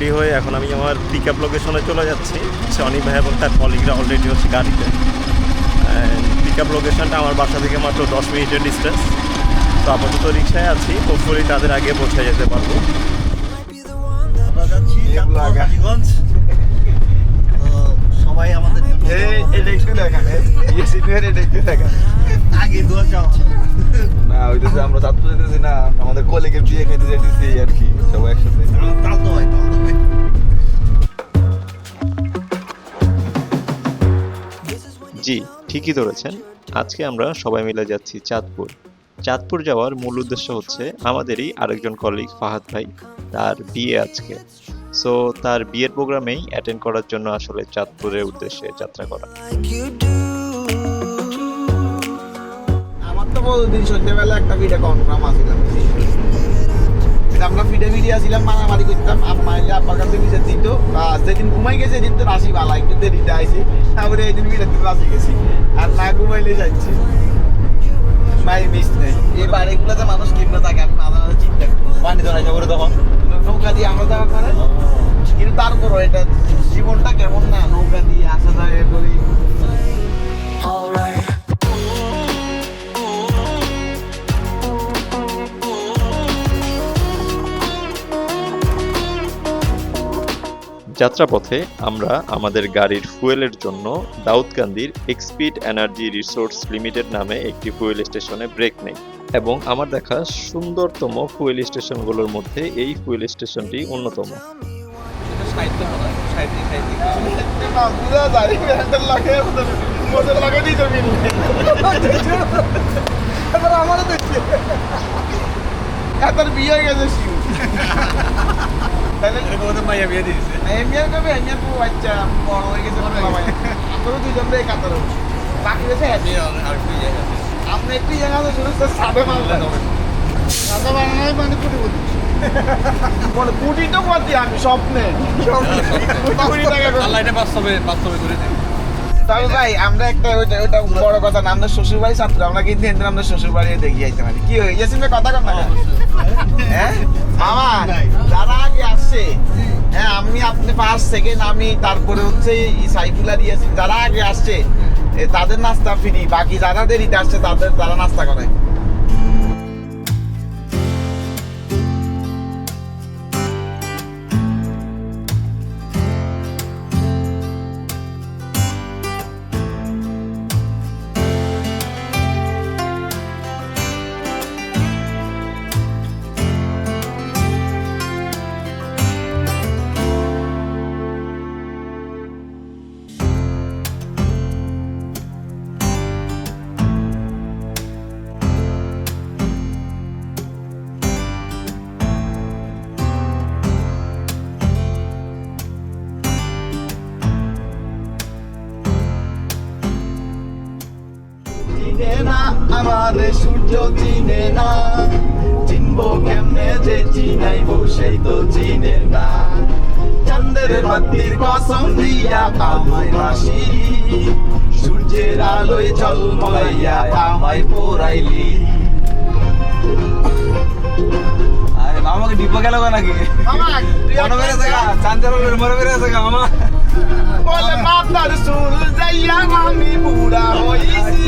Ready হয়ে এখন আমি আমার পিক আপ লোকেশনে চলে যাচ্ছি। সনি ভাই এবং তার কলিগরা অলরেডি হচ্ছে গাড়িতে। পিক আপ লোকেশনটা আমার বাসা থেকে মাত্র দশ মিনিটের ডিস্টেন্স তো আপাতত রিক্সায় আছি হোপফুলি তাদের আগে পৌঁছে যেতে পারব। সবাই আমাদের না ওইটাতে আমরা ছাত্র যেতেছি না আমাদের কলিগের বিয়ে খেতে যেতেছি আর কি সবাই একসাথে। তো হয় তো হয় জি ঠিকই ধরেছেন। আজকে আমরা সবাই মিলে যাচ্ছি চাঁদপুর। চাঁদপুর যাওয়ার মূল উদ্দেশ্য হচ্ছে আমাদেরই আরেকজন কলিগ ফাহাদ ভাই তার বিয়ে আজকে। সো তার বিয়ের প্রোগ্রামেই অ্যাটেন্ড করার জন্য আসলে চাঁদপুরের উদ্দেশ্যে যাত্রা করা। প্রতিদিন সন্ধ্যেবেলা একটা ভিডিও কনফার্ম আসিলাম। আমরা ফিডে ফিডে আসিলাম মারামারি করতাম। আম্মা এলে আব্বার কাছে বিচার দিত। বা যেদিন ঘুমাই গেছে সেদিন তো রাশি ভালো একটু দেরিতে আইসি তারপরে এই দিন ভিড়ে রাশি গেছি। আর না ঘুমাইলে যাচ্ছি মাই মিস নেই। এই বাড়িগুলোতে মানুষ কেমনে থাকে আমি মাঝে মাঝে চিন্তা পানি ধরা যাবে তখন। নৌকা দিয়ে আমরা যাওয়া করে। কিন্তু তারপরও এটা জীবনটা কেমন না নৌকা দিয়ে আসা যায় করি যাত্রাপথে আমরা আমাদের গাড়ির ফুয়েলের জন্য দাউদকান্দির এক্সপিড এনার্জি রিসোর্স লিমিটেড নামে একটি ফুয়েল স্টেশনে ব্রেক নেই এবং আমার দেখা সুন্দরতম ফুয়েল স্টেশনগুলোর মধ্যে এই ফুয়েল স্টেশনটি অন্যতম। না, বুঝা যায়, আমারও দেখছে। এতার বিয়ে। তাহলে এমিয়ার কবে এমিয়ার বউ বাচ্চা বড় হয়ে গেছে বাবা দুজন রে কাতারে বাকি রয়েছে একই। একটু ইয়ে আছে শুরু সাদে সাদা বানানোই মানে কোটিপতি মানে কোটি তো পতি আমি স্বপ্নে কোটি কোটি টাকা করে তবে ভাই আমরা একটা ওইটা ওইটা বড় কথা না আমরা শ্বশুর বাড়ি ছাত্র আমরা কিন্তু এদিন আমরা শ্বশুর বাড়ি দেখি যাইতে পারি। কি হয়ে গেছে কথা কর না হ্যাঁ? মামা যারা আগে আসছে। হ্যাঁ আমি আপনি ফার্স্ট সেকেন্ড আমি তারপরে হচ্ছে সাইফুল আর ইয়াসিন যারা আগে আসছে। তাদের নাস্তা ফ্রি বাকি যারা দেরিতে আসছে তাদের তারা নাস্তা করে। আমারে সূর্য চিনে না। চিনবো কেমনে যে চিনাইবো সেই তো চিনে না। চান্দের বাতির কসম দিয়া আমায় মাসি। সূর্যের আলোয় ঝলমলাইয়া আমায় পোড়াইলি। আরে মামাকে ডিপো গেল নাকি? মনে চান্দের মনে থাকা মামা। বলে মাতার সুর যাইয়া আমি বুড়া হইছি।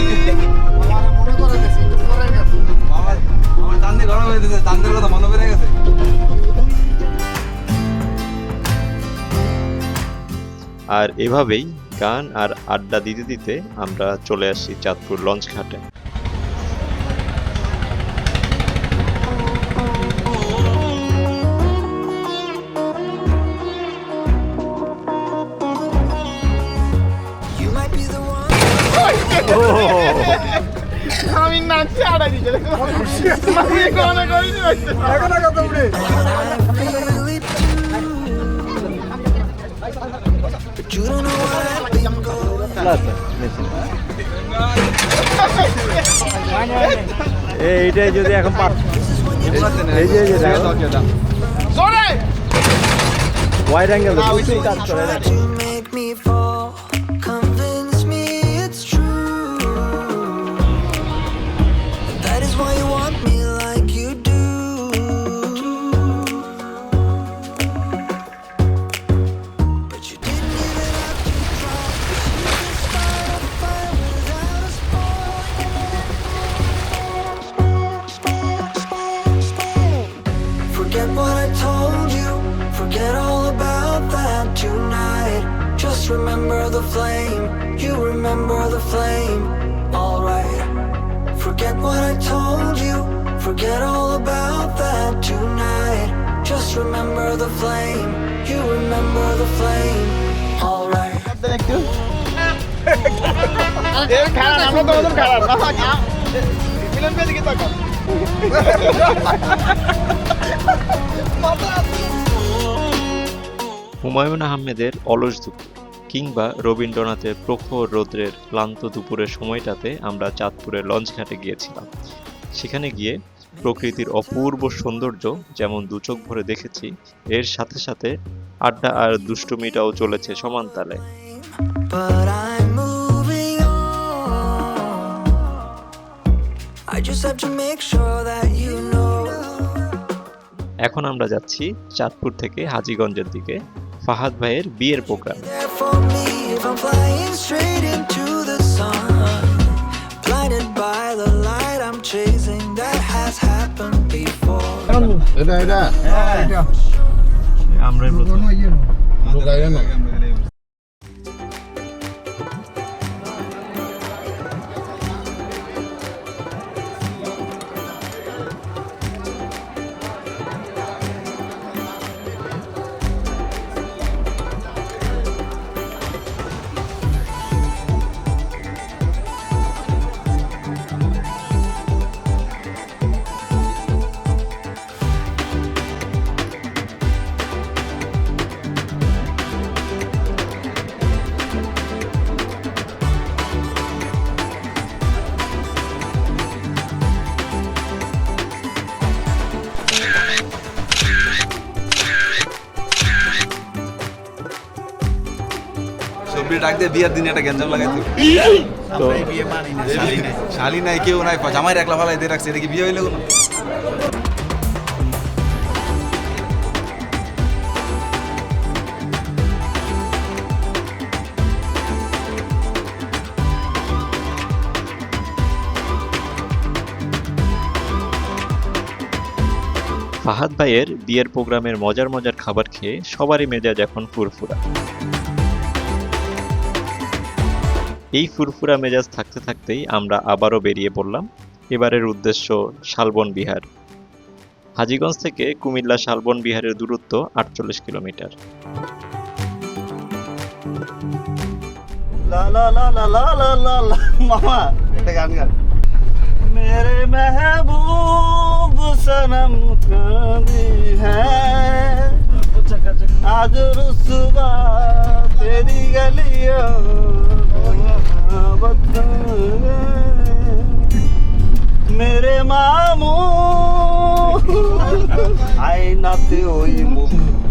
গরম চান্দের কথা মনে পড়ে গেছে। আর এভাবেই গান আর আড্ডা দিতে দিতে আমরা চলে আসি চাঁদপুর লঞ্চ ঘাটে এইটাই যদি এখন এই যে ওয়াইড অ্যাঙ্গেল কাজ করে Forget what I told you. Forget all about that tonight. Just remember the flame. You remember the flame. Alright. Forget what I told you. Forget all about that tonight. Just remember the flame. You remember the flame. Alright. একটু খারাপ আমরা তো খারাপ মিলন পেয়ে দিকে তাকান হুমায়ুন আহমেদের অলস দুপুর কিংবা রবীন্দ্রনাথের প্রখর রৌদ্রের ক্লান্ত দুপুরের সময়টাতে আমরা চাঁদপুরের লঞ্চঘাটে গিয়েছিলাম। সেখানে গিয়ে প্রকৃতির অপূর্ব সৌন্দর্য যেমন দুচোখ ভরে দেখেছি, এর সাথে সাথে আড্ডা আর দুষ্টুমিটাও চলেছে সমান এখন আমরা যাচ্ছি চাঁদপুর থেকে হাজীগঞ্জের দিকে ফাহাদ ভাইয়ের বিয়ের প্রোগ্রাম there ডাক দিয়ে বিয়ার দিনে একটা গ্যাঞ্জাম লাগাইতো। তো শালি নাই। কেউ নাই জামাই একলা ফালাই দিয়ে রাখছে এটা কি বিয়ে হইলে কোনো? ফাহাদ ভাইয়ের বিয়ের প্রোগ্রামের মজার মজার খাবার খেয়ে সবারই মেজাজ এখন ফুরফুরা। এই ফুরফুরা মেজাজ থাকতে থাকতেই আমরা আবারও বেরিয়ে পড়লাম। এবারের উদ্দেশ্য শালবন বিহার। হাজিগঞ্জ থেকে কুমিল্লা শালবন বিহারের দূরত্ব আটচল্লিশ কিলোমিটার। মেরে মেহবুব সনম কাঁদি হ্যাঁ আজ রুসবা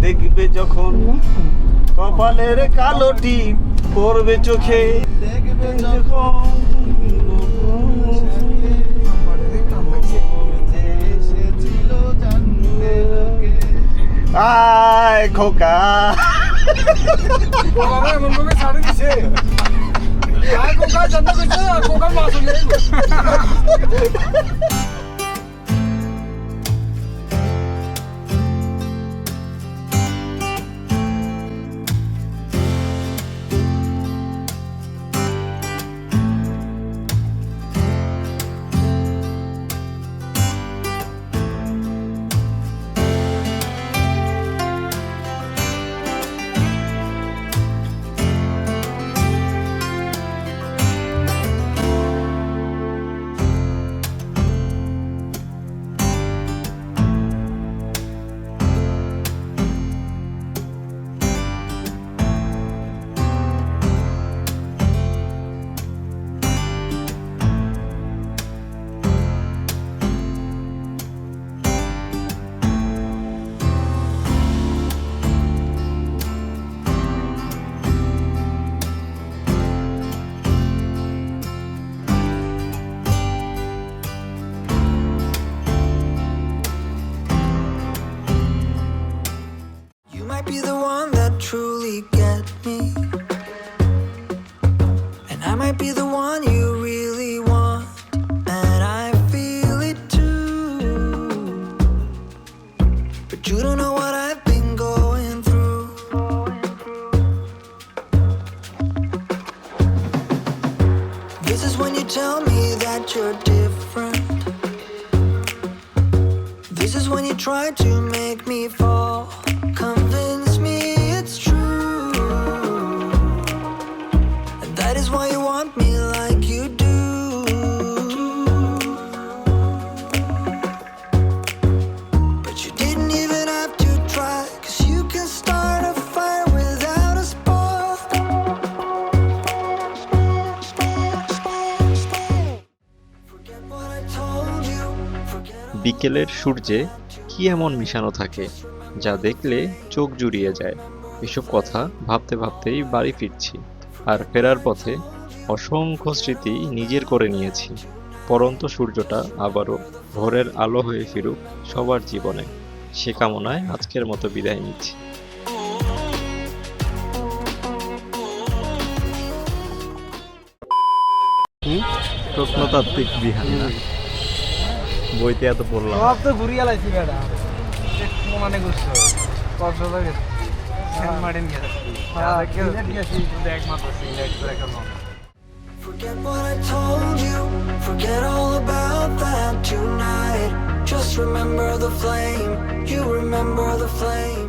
দেখবে যখন কপালের কালোটি পড়বে চোখে। আয় খোকা। ছাড়ে দিছে কোকা জানতে কোকা মাছ But you don't know what I've been going through. This is when you tell me that you're different. This is when you try to make me fall. বিকেলের সূর্যে কি এমন মিশানো থাকে, যা দেখলে চোখ জুড়িয়ে যায়। এসব কথা ভাবতে ভাবতেই বাড়ি ফিরছি, আর ফেরার পথে অসংখ্য স্মৃতি নিজের করে নিয়েছি। পরন্ত সূর্যটা আবারও ভোরের আলো হয়ে ফিরুক সবার জীবনে। সে কামনায় আজকের মতো বিদায় নিচ্ছি। প্রত্নতাত্ত্বিক বিহার। বইতে এত পড়লাম সব তো ঘুরিয়ে লাইছি বেটা মানে ঘুরছো কক্সবাজার গেছে সেন্ট মার্টিন গেছে সিলেট গেছি কিন্তু একমাত্র সিলেট করে কেন Forget what I told you. Forget all about that tonight. Just remember the flame. You remember the flame.